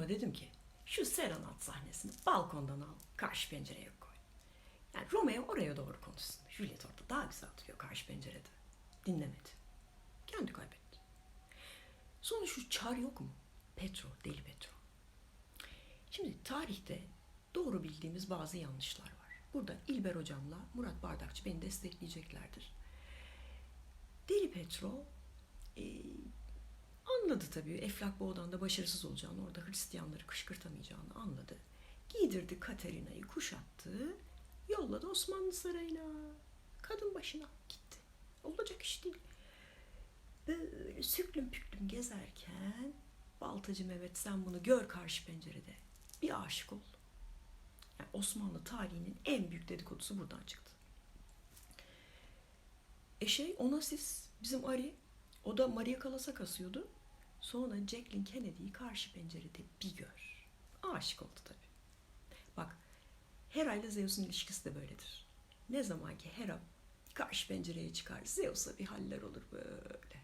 Hanıma dedim ki şu serenat sahnesini balkondan al karşı pencereye koy. Yani Romeo oraya doğru konuşsun. Juliet orada daha güzel duruyor karşı pencerede. Dinlemedi. Kendi kaybetti. Sonra şu çar yok mu? Petro, deli Petro. Şimdi tarihte doğru bildiğimiz bazı yanlışlar var. Burada İlber hocamla Murat Bardakçı beni destekleyeceklerdir. Deli Petro anladı tabii Eflak Boğdan da başarısız olacağını, orada Hristiyanları kışkırtamayacağını anladı. Giydirdi Katerina'yı, kuşattı, yolladı Osmanlı Sarayı'na. Kadın başına gitti. Olacak iş değil. Böyle süklüm püklüm gezerken Baltacı Mehmet sen bunu gör karşı pencerede. Bir aşık ol. Yani Osmanlı tarihinin en büyük dedikodusu buradan çıktı. E şey Onassis bizim Ari o da Maria Callas'a kasıyordu. Sonra Jacqueline Kennedy'yi karşı pencerede bir gör. Aşık oldu tabii. Bak Hera ile Zeus'un ilişkisi de böyledir. Ne zaman ki Hera karşı pencereye çıkar Zeus'a bir haller olur böyle.